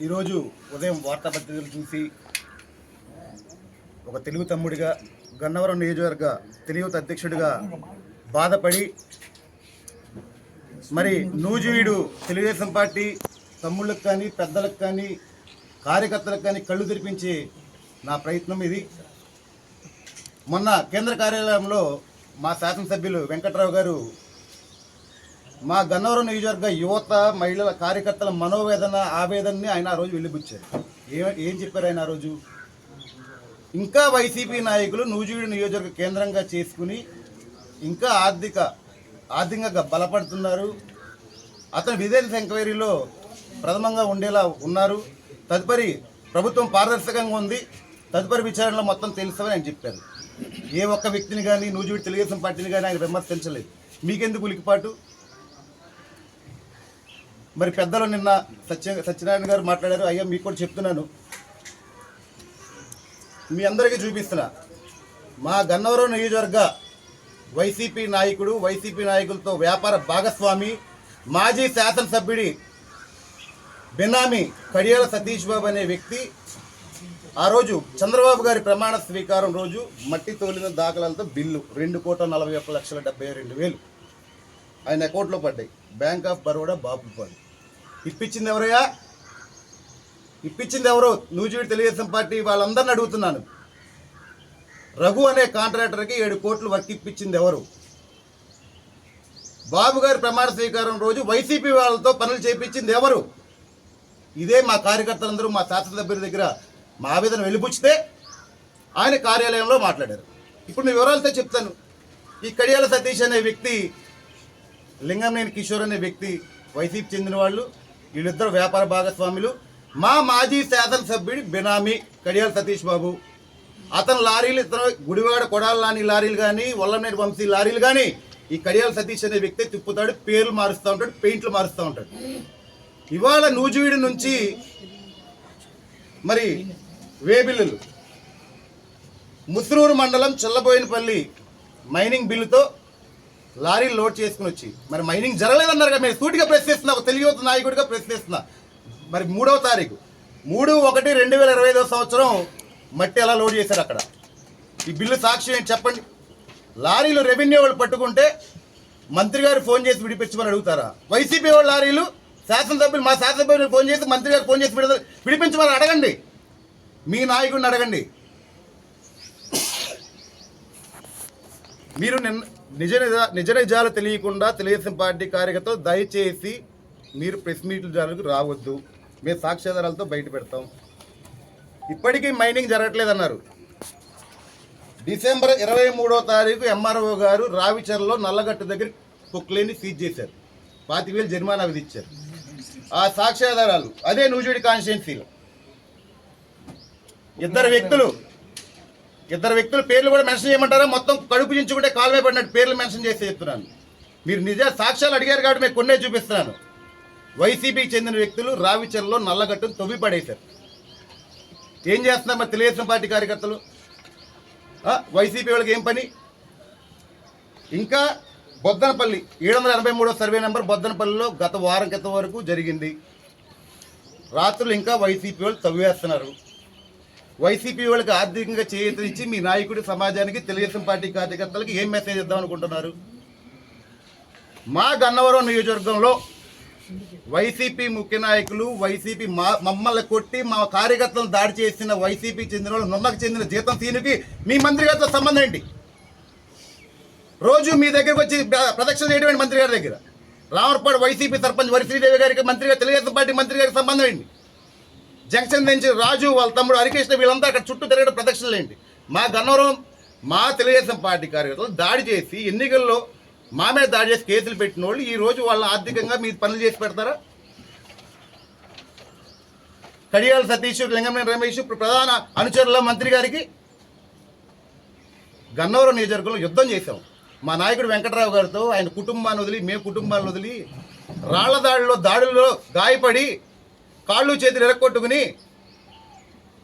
ఈరోజు ఉదయం వార్తాపత్రికలు చూసి ఒక తెలుగు తమ్ముడిగా గన్నవరం నియోజకవర్గ తెలుగు అధ్యక్షుడిగా బాధపడి మరి నూజివీడు తెలుగుదేశం పార్టీ తమ్ముళ్ళకు కానీ పెద్దలకు కానీ కార్యకర్తలకు కానీ కళ్ళు తెరిపించే నా ప్రయత్నం ఇది. మొన్న కేంద్ర కార్యాలయంలో మా శాసనసభ్యులు వెంకట్రావు గారు మా గన్నవరం నియోజకవర్గ యువత మహిళల కార్యకర్తల మనోవేదన ఆవేదనని ఆయన ఆ రోజు వెళ్ళిపుచ్చారు ఏ ఏం చెప్పారు ఆయన ఆ రోజు? ఇంకా వైసీపీ నాయకులు నూజివీడు నియోజకవర్గ కేంద్రంగా చేసుకుని ఇంకా ఆర్థిక ఆర్థికంగా బలపడుతున్నారు. అతను విజిలెన్స్ ఎంక్వైరీలో ప్రథమంగా ఉండేలా ఉన్నారు. తదుపరి ప్రభుత్వం పారదర్శకంగా ఉంది. తదుపరి విచారణలో మొత్తం తెలుస్తామని ఆయన చెప్పారు. ఏ ఒక్క వ్యక్తిని కానీ నూజివీడు తెలుగుదేశం పార్టీని కానీ ఆయన విమర్శించలేదు. మీకెందుకు ఉలికిపాటు? మరి పెద్దలు నిన్న సత్య సత్యనారాయణ గారు మాట్లాడారు. అయ్యా మీకు కూడా చెప్తున్నాను. మీ అందరికీ చూపిస్తున్నా. మా గన్నవరం నియోజకవర్గ వైసీపీ నాయకుడు వైసీపీ నాయకులతో వ్యాపార భాగస్వామి మాజీ శాసనసభ్యుడి బెనామీ కడియాల సతీష్ బాబు అనే వ్యక్తి ఆ రోజు చంద్రబాబు గారి ప్రమాణ స్వీకారం రోజు మట్టి తోలిన దాఖలాలతో బిల్లు రెండు కోట్ల నలభై ఒక్క లక్షల డెబ్బై రెండు వేలు. ఆయన అకౌంట్లో పడ్డాయి. Bank of Baroda Bapupadu. ఇప్పించింది ఎవరయ్యా? ఇప్పించింది ఎవరు? నూజివీడు తెలుగుదేశం పార్టీ వాళ్ళందరిని అడుగుతున్నాను. రఘు అనే కాంట్రాక్టర్కి ఏడు కోట్లు వర్క్ ఇప్పించింది ఎవరు? బాబు గారి ప్రమాణ స్వీకారం రోజు వైసీపీ వాళ్ళతో పనులు చేయించింది ఎవరు? ఇదే మా కార్యకర్తలందరూ మా శాసనసభ్యుల దగ్గర మా ఆవేదన వెళ్ళిపుచ్చితే ఆయన కార్యాలయంలో మాట్లాడారు. ఇప్పుడు నేను వివరాలతో చెప్తాను. ఈ కడియాల సతీష్ అనే వ్యక్తి లింగంనేని కిషోర్ అనే వ్యక్తి వైసీపీ చెందిన వాళ్ళు వీళ్ళిద్దరు వ్యాపార భాగస్వాములు. మా మాజీ శాసనసభ్యుడి బినామీ కడియాల సతీష్ బాబు. అతను లారీలు ఇతను గుడివాడ కొడాల లాని లారీలు కానీ వల్లనేటి వంశీ లారీలు కానీ ఈ కడియాల సతీష్ అనే వ్యక్తి తిప్పుతాడు పేర్లు మారుస్తూ ఉంటాడు పెయింట్లు మారుస్తూ ఉంటాడు. ఇవాళ నూజివీడు నుంచి మరి వేబిల్లులు. ముసురూరు మండలం చల్లబోయినపల్లి మైనింగ్ బిల్లుతో లారీలు లోడ్ చేసుకుని వచ్చి. మరి మైనింగ్ జరగలేదన్నారు కదా మీరు సూటిగా ప్రశ్నిస్తున్నా ఒక తెలుగు యువత నాయకుడిగా ప్రశ్నిస్తున్నా మరి మూడవ తారీఖు. మూడు ఒకటి రెండు వేల ఇరవై ఐదవ సంవత్సరం మట్టి ఎలా లోడ్ చేశారు అక్కడ? ఈ బిల్లు సాక్ష్యం ఏంటి చెప్పండి. లారీలు రెవెన్యూ వాళ్ళు పట్టుకుంటే మంత్రి గారు ఫోన్ చేసి విడిపించమని అడుగుతారా? వైసీపీ వాళ్ళ లారీలు శాసనసభ్యులు మా శాసనసభ్యులు ఫోన్ చేసి మంత్రి గారు ఫోన్ చేసి విడుదల విడిపించమని అడగండి. మీ నాయకుడిని అడగండి. మీరు నిన్న నిజ నిజ నిజ నిజాలు తెలియకుండా తెలుగుదేశం పార్టీ కార్యకర్తలు దయచేసి మీరు ప్రెస్ మీట్ల జాలకు రావద్దు. మేము సాక్ష్యాధారాలతో బయట పెడతాం. ఇప్పటికీ మైనింగ్ జరగట్లేదన్నారు. డిసెంబర్ ఇరవై మూడో తారీఖు ఎంఆర్ఓ గారు రావిచర్లో నల్లగట్టు దగ్గర కుక్లేని సీజ్ చేశారు. పాతిక వేలు జరిమానా విధించారు. ఆ సాక్ష్యాధారాలు అదే నూజిడి కాన్స్టిట్యున్సీలో. ఇద్దరు వ్యక్తులు ఇద్దరు వ్యక్తుల పేర్లు కూడా మెన్షన్ చేయమంటారా? మొత్తం కడుపు చించుకుంటే కాలువే పడినట్టు పేర్లు మెన్షన్ చేసి చెప్తున్నాను. మీరు నిజ సాక్ష్యాలు అడిగారు కాబట్టి మీకు కొన్నే చూపిస్తున్నాను. వైసీపీకి చెందిన వ్యక్తులు రావిచర్లో నల్లగట్టును తొవ్వి పడేశారు. ఏం చేస్తున్నారు మరి తెలుగుదేశం పార్టీ కార్యకర్తలు? వైసీపీ వాళ్ళకి ఏం పని? ఇంకా బొద్దనపల్లి ఏడు వందల ఎనభై మూడో సర్వే నెంబర్ బొద్దనపల్లిలో గత వారం క్రితం వరకు జరిగింది. రాత్రులు ఇంకా వైసీపీ వాళ్ళు తవ్వేస్తున్నారు. వైసీపీ వాళ్ళకి ఆర్థికంగా చేయూతనిచ్చి మీ నాయకుడి సమాజానికి తెలుగుదేశం పార్టీ కార్యకర్తలకు ఏం మెసేజ్ ఇద్దాం అనుకుంటున్నారు? మా గన్నవరం నియోజకవర్గంలో వైసీపీ ముఖ్య నాయకులు వైసీపీ మా మమ్మల్ని కొట్టి మా కార్యకర్తలను దాడి చేసిన వైసీపీ చెందిన వాళ్ళు నున్నకు చెందిన జీతం సీనుకి మీ మంత్రి గారితో సంబంధం ఏంటి? రోజు మీ దగ్గరకు వచ్చి ప్రదక్షిణ చేయడం మంత్రి గారి దగ్గర? రామర్పాడు వైసీపీ సర్పంచ్ వరిశ్రీదేవి గారికి మంత్రి గారు తెలుగుదేశం పార్టీ మంత్రి గారికి సంబంధం ఏంటి? జంక్షన్ నుంచి రాజు వాళ్ళ తమ్ముడు హరికృష్ణ వీళ్ళంతా అక్కడ చుట్టూ తిరగడం ప్రదక్షిణలేండి. మా గన్నవరం మా తెలుగుదేశం పార్టీ కార్యకర్తలు దాడి చేసి ఎన్నికల్లో మా మీద దాడి చేసి కేసులు పెట్టిన వాళ్ళు ఈరోజు వాళ్ళ ఆర్థికంగా మీ పనులు చేసి పెడతారా? కడియాల సతీష్ లింగమైన రమేష్ ఇప్పుడు ప్రధాన అనుచరుల మంత్రి గారికి గన్నవరం నియోజకవర్గంలో యుద్ధం చేశాం. మా నాయకుడు వెంకటరావు గారితో ఆయన కుటుంబాన్ని వదిలి మేము కుటుంబాన్ని వదిలి రాళ్ళ దాడిలో దాడుల్లో గాయపడి కాళ్ళు చేతులు ఎరక్కొట్టుకుని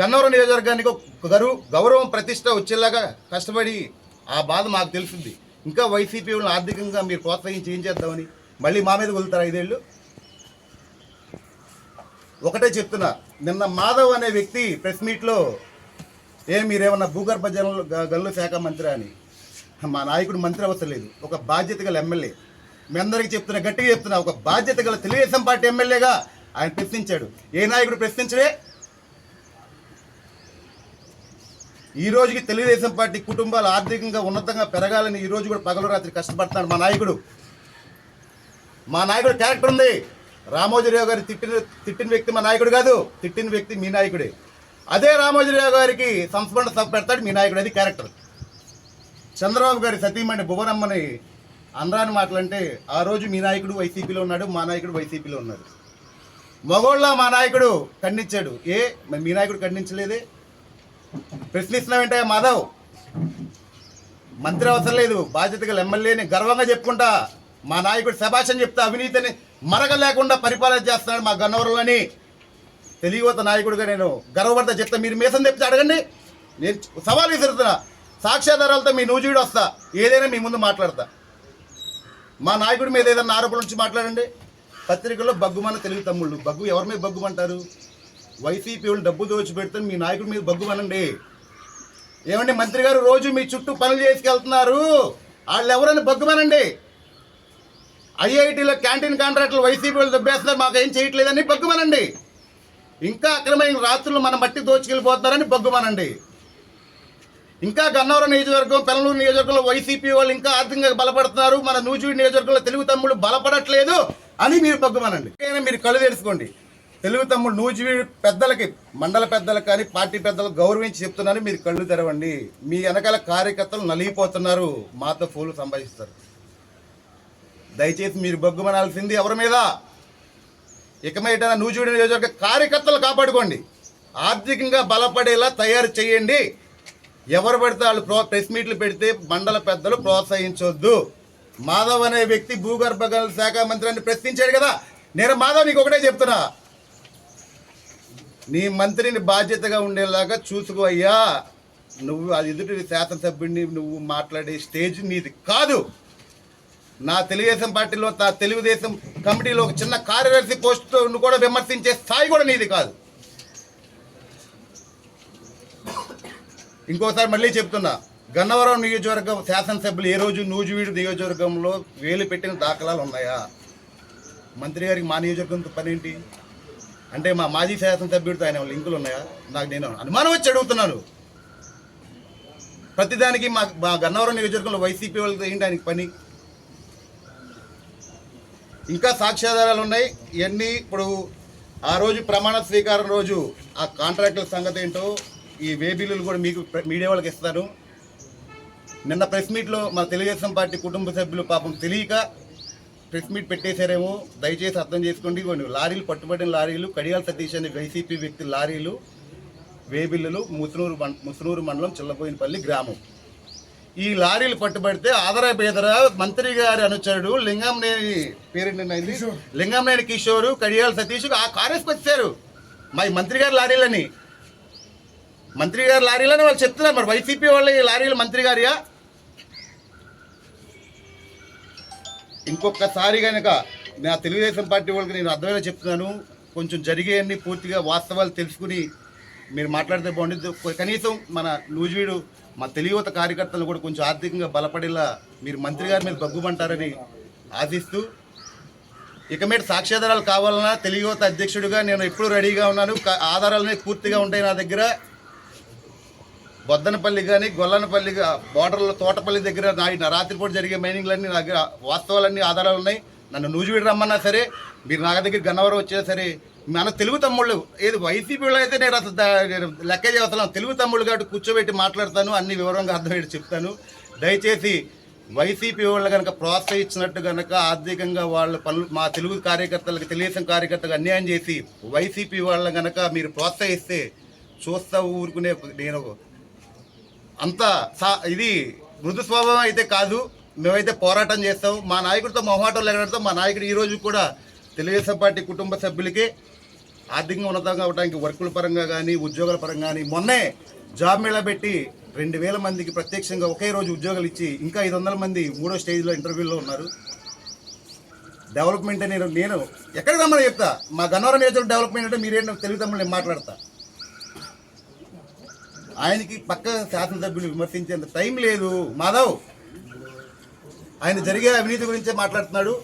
గన్నవరం నియోజకవర్గానికి ఒక గౌరవం ప్రతిష్ట వచ్చేలాగా కష్టపడి ఆ బాధ మాకు తెలిసింది. ఇంకా వైసీపీ వాళ్ళని ఆర్థికంగా మీరు ప్రోత్సహించి ఏం చేద్దామని? మళ్ళీ మా మీద వదులుతారు ఐదేళ్ళు? ఒకటే చెప్తున్నా. నిన్న మాధవ్ అనే వ్యక్తి ప్రెస్ మీట్లో ఏ మీరేమన్నా భూగర్భ జలంలో గల్లు శాఖ మంత్రి అని. మా నాయకుడు మంత్రి అవసరం లేదు. ఒక బాధ్యత గల ఎమ్మెల్యే. మీ అందరికీ చెప్తున్నా గట్టిగా చెప్తున్నా. ఒక బాధ్యత గల తెలుగుదేశం పార్టీ ఎమ్మెల్యేగా ఆయన ప్రశ్నించాడు. ఏ నాయకుడు ప్రశ్నించడే ఈ రోజుకి తెలుగుదేశం పార్టీ కుటుంబాలు ఆర్థికంగా ఉన్నతంగా పెరగాలని ఈ రోజు కూడా పగలు రాత్రి కష్టపడుతున్నాడు మా నాయకుడు. మా నాయకుడు క్యారెక్టర్ ఉంది. రామోజీరావు గారి తిట్టిన తిట్టిన వ్యక్తి మా నాయకుడు కాదు. తిట్టిన వ్యక్తి మీ నాయకుడే. అదే రామోజీరావు గారికి సంస్మరణ సభ పెడతాడు మీ నాయకుడు. అది క్యారెక్టర్. చంద్రబాబు గారి సతీమణి భువనమ్మని అనరాని మాటలంటే ఆ రోజు మీ నాయకుడు వైసీపీలో ఉన్నాడు మా నాయకుడు వైసీపీలో ఉన్నాడు. మగోళ్ళ మా నాయకుడు ఖండించాడు. ఏ? మరి మీ నాయకుడు ఖండించలేదే? ప్రశ్నిస్తున్నామంటే మాధవ్? మంత్రి అవసరం లేదు. బాధ్యత గల ఎమ్మెల్యేని గర్వంగా చెప్పుకుంటా మా నాయకుడు శభాషం చెప్తా అవినీతిని మరగ లేకుండా పరిపాలన చేస్తున్నాడు మా గన్నవరంలోని తెలియవత నాయకుడిగా నేను గర్వపడతా చెప్తా. మీరు మీసం తెప్పితే అడగండి. నేను సవాల్ విసురుతున్నా. సాక్ష్యాధారాలతో మీ నూజీడు వస్తా. ఏదైనా మీ ముందు మాట్లాడతా. మా నాయకుడి మీద ఏదైనా ఆరోపణ నుంచి మాట్లాడండి. పత్రికల్లో బగ్గుమన్న తెలుగు తమ్ముళ్ళు. బగ్గు ఎవరి మీద బగ్గుమంటారు? వైసీపీ వాళ్ళు డబ్బు దోచి పెడితే మీ నాయకుడి మీద బగ్గుమనండి. ఏమండి మంత్రి గారు రోజు మీ చుట్టూ పనులు చేసుకెళ్తున్నారు. వాళ్ళు ఎవరైనా బగ్గుమనండి? ఐఐటీలో క్యాంటీన్ కాంట్రాక్టులు వైసీపీ వాళ్ళు దెబ్బేస్తున్నారు. మాకు ఏం చేయట్లేదని బగ్గుమనండి. ఇంకా అక్రమైన రాత్రులు మన మట్టి దోచుకెళ్ళిపోతున్నారని బగ్గుమనండి. ఇంకా గన్నవరం నియోజకవర్గం పెనలూరు నియోజకవర్గంలో వైసీపీ వాళ్ళు ఇంకా ఆర్థికంగా బలపడుతున్నారు. మన నూజివీడు నియోజకవర్గంలో తెలుగు తమ్ముడు బలపడట్లేదు అని మీరు పగ్గుమనండి మీరు కళ్ళు తెలుసుకోండి తెలుగు తమ్ముడు నూజివీడు పెద్దలకి మండల పెద్దలకు కానీ పార్టీ పెద్దలకు గౌరవించి చెప్తున్నాను మీరు కళ్ళు తెరవండి. మీ వెనకాల కార్యకర్తలు నలిగిపోతున్నారు. మాతో ఫోన్లు సంభాషిస్తారు. దయచేసి మీరు బగ్గుమనాల్సింది ఎవరి మీద? ఇకమైట నూజివీడు నియోజకవర్గ కార్యకర్తలు కాపాడుకోండి. ఆర్థికంగా బలపడేలా తయారు చేయండి. ఎవరు పడితే వాళ్ళు ప్రో ప్రెస్ మీట్లు పెడితే మండల పెద్దలు ప్రోత్సహించొద్దు. మాధవ్ అనే వ్యక్తి భూగర్భ గనుల శాఖ మంత్రి అని ప్రశ్నించాడు కదా. నేను మాధవ్ నీకు ఒకటే చెప్తున్నా. నీ మంత్రిని బాధ్యతగా ఉండేలాగా చూసుకో అయ్యా. నువ్వు అది ఎదుటి శాసనసభ్యుడిని నువ్వు మాట్లాడే స్టేజ్ నీది కాదు. నా తెలుగుదేశం పార్టీలో నా తెలుగుదేశం కమిటీలో ఒక చిన్న కార్యదర్శి పోస్టును కూడా విమర్శించే స్థాయి కూడా నీది కాదు. ఇంకోసారి మళ్ళీ చెప్తున్నా. గన్నవరం నియోజకవర్గం శాసనసభ్యులు ఏ రోజు నూజివీడు నియోజకవర్గంలో వేలు పెట్టిన దాఖలాలు ఉన్నాయా? మంత్రి గారికి మా నియోజకవర్గంతో పని ఏంటి అంటే మా మాజీ శాసనసభ్యుడితో ఆయన లింకులు ఉన్నాయా? నాకు నేను అనుమానం వచ్చి అడుగుతున్నాను. ప్రతిదానికి మా మా గన్నవరం నియోజకవర్గంలో వైసీపీ వాళ్ళతో ఏంటి ఆయనకి పని? ఇంకా సాక్ష్యాధారాలు ఉన్నాయి. ఇవన్నీ ఇప్పుడు ఆ రోజు ప్రమాణ స్వీకారం రోజు ఆ కాంట్రాక్టుల సంగతి ఏంటో ఈ వే బిల్లులు కూడా మీకు మీడియా వాళ్ళకి ఇస్తాను నిన్న ప్రెస్ మీట్లో మా తెలుగుదేశం పార్టీ కుటుంబ సభ్యులు పాపం తెలియక ప్రెస్ మీట్ పెట్టేశారేమో. దయచేసి అర్థం చేసుకోండి. కొన్ని లారీలు పట్టుబడిన లారీలు కడియాల సతీష్ అనే వైసీపీ వ్యక్తి లారీలు వే బిల్లులు ముసునూరు ముసునూరు మండలం చిల్లబోయినపల్లి గ్రామం. ఈ లారీలు పట్టుబడితే ఆదర బేదర మంత్రి గారి అనుచరుడు లింగంనేని పేరేంటి లింగంనేని కిషోరు. కడియాల సతీష్ ఆ కారేసుకు వచ్చారు. మా మంత్రి గారి లారీలని మంత్రి గారి లారీలోనే వాళ్ళు చెప్తున్నారు మరి వైసీపీ వాళ్ళ ఈ లారీలు మంత్రి గారియా? ఇంకొకసారి కనుక నా తెలుగుదేశం పార్టీ వాళ్ళకి నేను అర్థమైనా చెప్తున్నాను. కొంచెం జరిగేయన్ని పూర్తిగా వాస్తవాలు తెలుసుకుని మీరు మాట్లాడితే బాగుంటుంది కనీసం మన నూజివీడు మా తెలియత కార్యకర్తలు కూడా కొంచెం ఆర్థికంగా బలపడేలా మీరు మంత్రి గారి మీద బగ్గుమంటారని ఆశిస్తూ ఇక మీద సాక్ష్యాధారాలు కావాలన్నా తెలియత అధ్యక్షుడిగా నేను ఎప్పుడు రెడీగా ఉన్నాను. క- ఆధారాలనే పూర్తిగా ఉంటాయి నా దగ్గర. బొద్దనపల్లి కానీ గొల్లనపల్లి బోర్డర్లో తోటపల్లి దగ్గర నా రాత్రిపూట జరిగే మైనింగ్లన్నీ నా దగ్గర వాస్తవాలన్నీ ఆధారాలు ఉన్నాయి. నన్ను నూజివీడు రమ్మన్నా సరే మీరు నా దగ్గర గన్నవరం వచ్చినా సరే మన తెలుగు తమ్ముళ్ళు ఏది వైసీపీలో అయితే నేను అసలు లెక్క చేస్తాను తెలుగు తమ్ముళ్ళు కాబట్టి కూర్చోబెట్టి మాట్లాడతాను అన్ని వివరంగా అర్థమయ్యేది చెప్తాను. దయచేసి వైసీపీ వాళ్ళు కనుక ప్రోత్సహించినట్టు కనుక ఆర్థికంగా వాళ్ళ పనులు మా తెలుగు కార్యకర్తలకు తెలుగుదేశం కార్యకర్తలకు అన్యాయం చేసి వైసీపీ వాళ్ళ కనుక మీరు ప్రోత్సహిస్తే చూస్తా ఊరుకునే నేను అంత సా ఇది మృదు స్వభావం అయితే కాదు. మేమైతే పోరాటం చేస్తాం. మా నాయకుడితో మొహమాటం లేకపోతే మా నాయకుడు ఈరోజు కూడా తెలుగుదేశం పార్టీ కుటుంబ సభ్యులకి ఆర్థికంగా ఉన్నతంగా అవడానికి వర్కుల పరంగా కానీ ఉద్యోగాల పరంగా కానీ మొన్నే జాబ్ మేళా పెట్టి రెండు వేల మందికి ప్రత్యక్షంగా ఒకే రోజు ఉద్యోగాలు ఇచ్చి ఇంకా ఐదు వందల మంది మూడో స్టేజ్లో ఇంటర్వ్యూలో ఉన్నారు. డెవలప్మెంట్ అని నేను ఎక్కడికి రమ్మని చెప్తా? మా గన్నవరం నియోజకవర్గం డెవలప్మెంట్ అంటే మీరేంటో తెలుగు తమ్ముళ్ళు నేను మాట్లాడతా. ఆయనకి పక్క శాసనసభ్యులు విమర్శించేంత టైం లేదు. మాధవ్ ఆయన జరిగే అవినీతి గురించే మాట్లాడుతున్నాడు.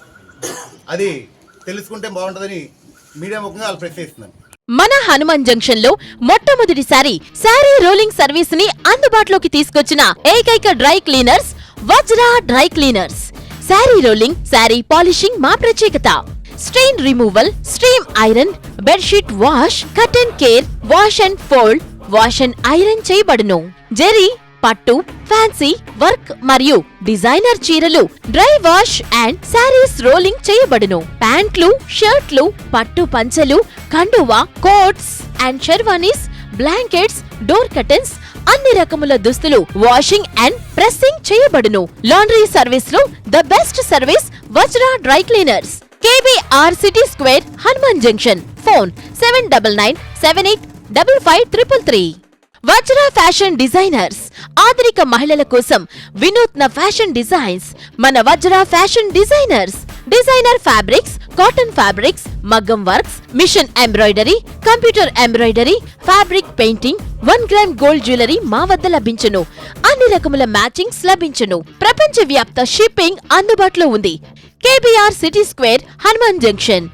అది తెలుసుకుంటే బాగుంటుందని మీడియా ముఖంగా వాళ్ళు ప్రశ్నిస్తున్నాను మన హనుమాన్ జంక్షన్లో మొట్టమొదటిసారి శారీ రోలింగ్ సర్వీస్ని అందుబాటులోకి తీసుకొచ్చిన ఏకైక dry cleaners Vajra dry cleaners. Sari rolling sari polishing మా ప్రత్యేకత. Stain removal steam iron bedsheet wash curtain care wash and fold wash and iron చేయబడును. జెరీ పట్టు ఫ్యాన్సీ వర్క్ మరియు డిజైనర్ చీరలు dry wash and saris rolling చేయబడును. ప్యాంట్లు షర్ట్లు పట్టు పంచలు కండువా coats and sherwanis blankets door curtains అన్ని రకముల దుస్తులు వాషింగ్ అండ్ ప్రెస్సింగ్ చేయబడును. లాండ్రీ సర్వీస్లో the best service Vajra dry cleaners. KBR city square Hanuman junction. Phone seven double nine seven eight double five triple three Vajra fashion designers ఆధునిక మహిళల కోసం వినూత్న fashion designs మన Vajra fashion designers designer fabrics cotton fabrics మగ్గం works machine embroidery computer embroidery fabric painting one gram gold jewellery మా వద్ద లభించును. అన్ని రకముల మ్యాచింగ్స్ లభించును. ప్రపంచ వ్యాప్త షిప్పింగ్ అందుబాటులో ఉంది. KBR city square Hanuman junction.